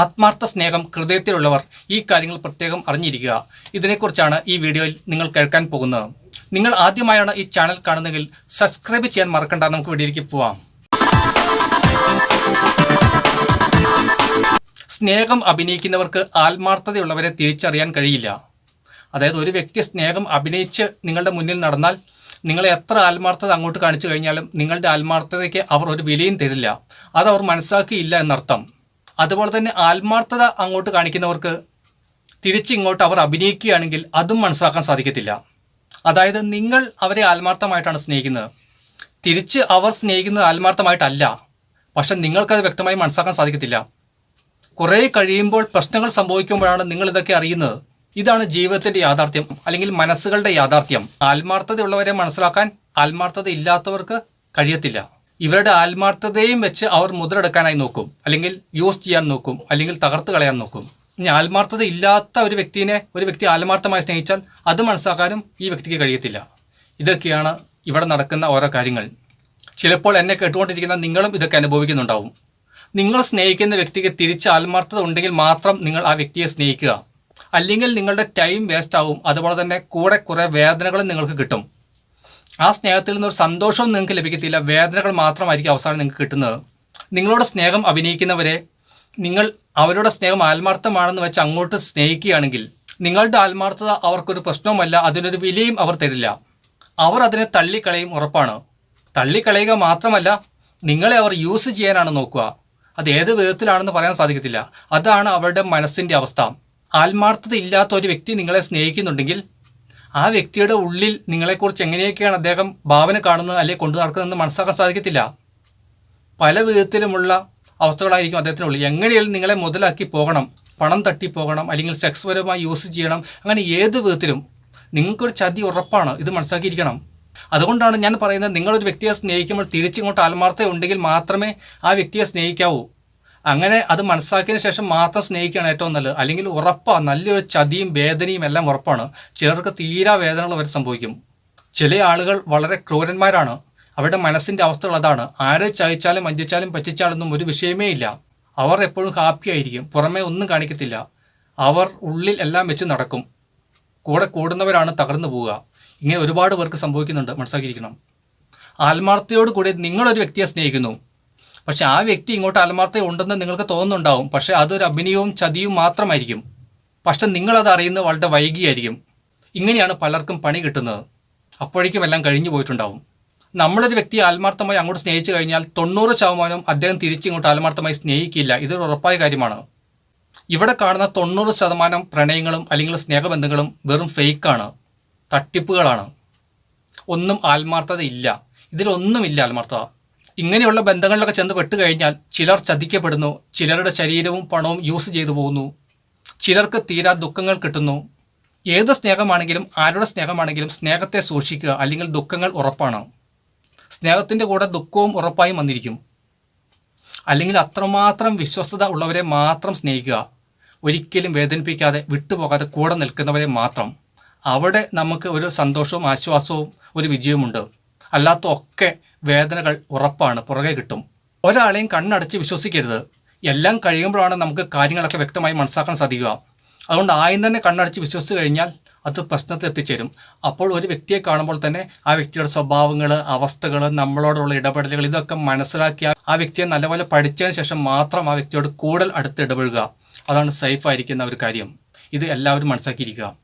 ആത്മാർത്ഥ സ്നേഹം ഹൃദയത്തിലുള്ളവർ ഈ കാര്യങ്ങൾ പ്രത്യേകം അറിഞ്ഞിരിക്കുക. ഇതിനെക്കുറിച്ചാണ് ഈ വീഡിയോയിൽ നിങ്ങൾ കേൾക്കാൻ പോകുന്നത്. നിങ്ങൾ ആദ്യമായാണ് ഈ ചാനൽ കാണുന്നതെങ്കിൽ സബ്സ്ക്രൈബ് ചെയ്യാൻ മറക്കണ്ട. നമുക്ക് വീഡിയോയിലേക്ക് പോവാം. സ്നേഹം അഭിനയിക്കുന്നവർക്ക് ആത്മാർത്ഥതയുള്ളവരെ തിരിച്ചറിയാൻ കഴിയില്ല. അതായത് ഒരു വ്യക്തി സ്നേഹം അഭിനയിച്ച് നിങ്ങളുടെ മുന്നിൽ നടന്നാൽ നിങ്ങൾ എത്ര ആത്മാർത്ഥത അങ്ങോട്ട് കാണിച്ചു കഴിഞ്ഞാലും നിങ്ങളുടെ ആത്മാർത്ഥതയ്ക്ക് അവർ ഒരു വിലയും തരില്ല. അത് അവർ മനസ്സിലാക്കിയില്ല എന്നർത്ഥം. അതുപോലെ തന്നെ ആത്മാർത്ഥത അങ്ങോട്ട് കാണിക്കുന്നവർക്ക് തിരിച്ചിങ്ങോട്ട് അവർ അഭിനയിക്കുകയാണെങ്കിൽ അതും മനസ്സിലാക്കാൻ സാധിക്കത്തില്ല. അതായത് നിങ്ങൾ അവരെ ആത്മാർത്ഥമായിട്ടാണ് സ്നേഹിക്കുന്നത്. തിരിച്ച് അവർ സ്നേഹിക്കുന്നത് ആത്മാർത്ഥമായിട്ടല്ല. പക്ഷെ നിങ്ങൾക്കത് വ്യക്തമായി മനസ്സിലാക്കാൻ സാധിക്കത്തില്ല. കുറേ കഴിയുമ്പോൾ പ്രശ്നങ്ങൾ സംഭവിക്കുമ്പോഴാണ് നിങ്ങൾ ഇതൊക്കെ അറിയുന്നത്. ഇതാണ് ജീവിതത്തിന്റെ യാഥാർത്ഥ്യം അല്ലെങ്കിൽ മനസ്സുകളുടെ യാഥാർത്ഥ്യം. ആത്മാർത്ഥതയുള്ളവരെ മനസ്സിലാക്കാൻ ആത്മാർത്ഥത ഇല്ലാത്തവർക്ക് കഴിയത്തില്ല. ഇവരുടെ ആത്മാർത്ഥതയും വെച്ച് അവർ മുതലെടുക്കാനായി നോക്കും. അല്ലെങ്കിൽ യൂസ് ചെയ്യാൻ നോക്കും. അല്ലെങ്കിൽ തകർത്ത് കളയാൻ നോക്കും. ഇനി ആത്മാർത്ഥത ഇല്ലാത്ത ഒരു വ്യക്തിനെ ഒരു വ്യക്തി ആത്മാർത്ഥമായി സ്നേഹിച്ചാൽ അത് മനസ്സിലാക്കാനും ഈ വ്യക്തിക്ക് കഴിയത്തില്ല. ഇതൊക്കെയാണ് ഇവിടെ നടക്കുന്ന ഓരോ കാര്യങ്ങൾ. ചിലപ്പോൾ എന്നെ കേട്ടുകൊണ്ടിരിക്കുന്ന നിങ്ങളും ഇതൊക്കെ അനുഭവിക്കുന്നുണ്ടാവും. നിങ്ങൾ സ്നേഹിക്കുന്ന വ്യക്തിക്ക് തിരിച്ച് ആത്മാർത്ഥത ഉണ്ടെങ്കിൽ മാത്രം നിങ്ങൾ ആ വ്യക്തിയെ സ്നേഹിക്കുക. അല്ലെങ്കിൽ നിങ്ങളുടെ ടൈം വേസ്റ്റ് ആവും. അതുപോലെ തന്നെ കൂടെ കുറേ വേദനകളും നിങ്ങൾക്ക് കിട്ടും. ആ സ്നേഹത്തിൽ നിന്നൊരു സന്തോഷവും നിങ്ങൾക്ക് ലഭിക്കത്തില്ല. വേദനകൾ മാത്രമായിരിക്കും അവസാനം നിങ്ങൾക്ക് കിട്ടുന്നത്. നിങ്ങളോട് സ്നേഹം അഭിനയിക്കുന്നവരെ നിങ്ങൾ അവരുടെ സ്നേഹം ആത്മാർത്ഥമാണെന്ന് വെച്ച് അങ്ങോട്ട് സ്നേഹിക്കുകയാണെങ്കിൽ നിങ്ങളുടെ ആത്മാർത്ഥത അവർക്കൊരു പ്രശ്നവുമല്ല അതിനൊരു വിലയും അവർ തരില്ല. അവർ അതിനെ തള്ളിക്കളയും ഉറപ്പാണ്. തള്ളിക്കളയുക മാത്രമല്ല നിങ്ങളെ അവർ യൂസ് ചെയ്യാനാണ് നോക്കുക. അത് ഏത് വിധത്തിലാണെന്ന് പറയാൻ സാധിക്കത്തില്ല. അതാണ് അവരുടെ മനസ്സിന്റെ അവസ്ഥ. ആത്മാർത്ഥത ഇല്ലാത്ത ഒരു വ്യക്തി നിങ്ങളെ സ്നേഹിക്കുന്നുണ്ടെങ്കിൽ ആ വ്യക്തിയുടെ ഉള്ളിൽ നിങ്ങളെക്കുറിച്ച് എങ്ങനെയൊക്കെയാണ് അദ്ദേഹം ഭാവന കാണുന്നത് അല്ലെങ്കിൽ കൊണ്ടു നടക്കുന്നതെന്ന് മനസ്സിലാക്കാൻ സാധിക്കത്തില്ല? പല വിധത്തിലുമുള്ള അവസ്ഥകളായിരിക്കും അദ്ദേഹത്തിനുള്ളിൽ. എങ്ങനെയാലും നിങ്ങളെ മുതലാക്കി പോകണം പണം തട്ടിപ്പോകണം അല്ലെങ്കിൽ സെക്സ് പരമായി യൂസ് ചെയ്യണം അങ്ങനെ ഏത് വിധത്തിലും നിങ്ങൾക്കൊരു ചതി ഉറപ്പാണ്. ഇത് മനസ്സിലാക്കിയിരിക്കണം. അതുകൊണ്ടാണ് ഞാൻ പറയുന്നത് നിങ്ങളൊരു വ്യക്തിയെ സ്നേഹിക്കുമ്പോൾ തിരിച്ചിങ്ങോട്ട് ആത്മാർത്ഥത ഉണ്ടെങ്കിൽ മാത്രമേ ആ വ്യക്തിയെ സ്നേഹിക്കാവൂ. അങ്ങനെ അത് മനസ്സിലാക്കിയതിന് ശേഷം മാത്രം സ്നേഹിക്കുകയാണ് ഏറ്റവും നല്ലത്. അല്ലെങ്കിൽ ഉറപ്പാണ് നല്ലൊരു ചതിയും വേദനയും എല്ലാം ഉറപ്പാണ്. ചിലർക്ക് തീരാ വേദനകൾ വരെ സംഭവിക്കും. ചില ആളുകൾ വളരെ ക്രൂരന്മാരാണ്. അവരുടെ മനസ്സിന്റെ അവസ്ഥകൾ അതാണ്. ആരെ ചതിച്ചാലും വഞ്ചിച്ചാലും പറ്റിച്ചാലൊന്നും ഒരു വിഷയമേ ഇല്ല. അവർ എപ്പോഴും ഹാപ്പി ആയിരിക്കും. പുറമേ ഒന്നും കാണിക്കത്തില്ല. അവർ ഉള്ളിൽ എല്ലാം വെച്ച് നടക്കും. കൂടെ കൂടുന്നവരാണ് തകർന്നു പോവുക. ഇങ്ങനെ ഒരുപാട് പേർക്ക് സംഭവിക്കുന്നുണ്ട്. മനസ്സാക്കിയിരിക്കണം ആത്മാർത്ഥയോട് കൂടി നിങ്ങളൊരു വ്യക്തിയെ സ്നേഹിക്കുന്നു. പക്ഷെ ആ വ്യക്തി ഇങ്ങോട്ട് ആത്മാർത്ഥത ഉണ്ടെന്ന് നിങ്ങൾക്ക് തോന്നുന്നുണ്ടാവും. പക്ഷെ അതൊരു അഭിനയവും ചതിയും മാത്രമായിരിക്കും. പക്ഷെ നിങ്ങളത് അറിയുന്നത് വളരെ വൈകിയായിരിക്കും. ഇങ്ങനെയാണ് പലർക്കും പണി കിട്ടുന്നത്. അപ്പോഴേക്കും എല്ലാം കഴിഞ്ഞു പോയിട്ടുണ്ടാവും. നമ്മളൊരു വ്യക്തി ആത്മാർത്ഥമായി അങ്ങോട്ട് സ്നേഹിച്ചു കഴിഞ്ഞാൽ തൊണ്ണൂറ് ശതമാനം അദ്ദേഹം തിരിച്ചിങ്ങോട്ട് ആത്മാർത്ഥമായി സ്നേഹിക്കില്ല. ഇതൊരു ഉറപ്പായ കാര്യമാണ്. ഇവിടെ കാണുന്ന തൊണ്ണൂറ് ശതമാനം പ്രണയങ്ങളും അല്ലെങ്കിൽ സ്നേഹബന്ധങ്ങളും വെറും ഫേക്കാണ്. തട്ടിപ്പുകളാണ്. ഒന്നും ആത്മാർത്ഥത ഇല്ല ഇതിലൊന്നുമില്ല ആത്മാർത്ഥത. ഇങ്ങനെയുള്ള ബന്ധങ്ങളിലൊക്കെ ചെന്ന് പെട്ട് കഴിഞ്ഞാൽ ചിലർ ചതിക്കപ്പെടുന്നു ചിലരുടെ ശരീരവും പണവും യൂസ് ചെയ്തു പോകുന്നു ചിലർക്ക് തീരാ ദുഃഖങ്ങൾ കിട്ടുന്നു. ഏത് സ്നേഹമാണെങ്കിലും ആരുടെ സ്നേഹമാണെങ്കിലും സ്നേഹത്തെ സൂക്ഷിക്കുക അല്ലെങ്കിൽ ദുഃഖങ്ങൾ ഉറപ്പാണ്. സ്നേഹത്തിന്റെ കൂടെ ദുഃഖവും ഉറപ്പായും വന്നിരിക്കും. അല്ലെങ്കിൽ അത്രമാത്രം വിശ്വസ്തത ഉള്ളവരെ മാത്രം സ്നേഹിക്കുക. ഒരിക്കലും വേദനിപ്പിക്കാതെ വിട്ടുപോകാതെ കൂടെ നിൽക്കുന്നവരെ മാത്രം. അവിടെ നമുക്ക് ഒരു സന്തോഷവും ആശ്വാസവും ഒരു വിജയവുമുണ്ട്. അല്ലാത്ത ഒക്കെ വേദനകൾ ഉറപ്പാണ് പുറകെ കിട്ടും. ഒരാളെയും കണ്ണടച്ച് വിശ്വസിക്കരുത്. എല്ലാം കഴിയുമ്പോഴാണ് നമുക്ക് കാര്യങ്ങളൊക്കെ വ്യക്തമായി മനസ്സാക്കാൻ സാധിക്കുക. അതുകൊണ്ട് ആദ്യം തന്നെ കണ്ണടച്ച് വിശ്വസിച്ച് കഴിഞ്ഞാൽ അത് പ്രശ്നത്തിൽ എത്തിച്ചേരും. അപ്പോൾ ഒരു വ്യക്തിയെ കാണുമ്പോൾ തന്നെ ആ വ്യക്തിയുടെ സ്വഭാവങ്ങൾ അവസ്ഥകൾ നമ്മളോടുള്ള ഇടപെടലുകൾ ഇതൊക്കെ മനസ്സിലാക്കി ആ വ്യക്തിയെ നല്ലപോലെ പഠിച്ചതിന് ശേഷം മാത്രം ആ വ്യക്തിയോട് കൂടുതൽ അടുത്ത് ഇടപെടുക അതാണ് സേഫ് ആയിരിക്കുന്ന ഒരു കാര്യം. ഇത് എല്ലാവരും മനസ്സിലാക്കിയിരിക്കുക.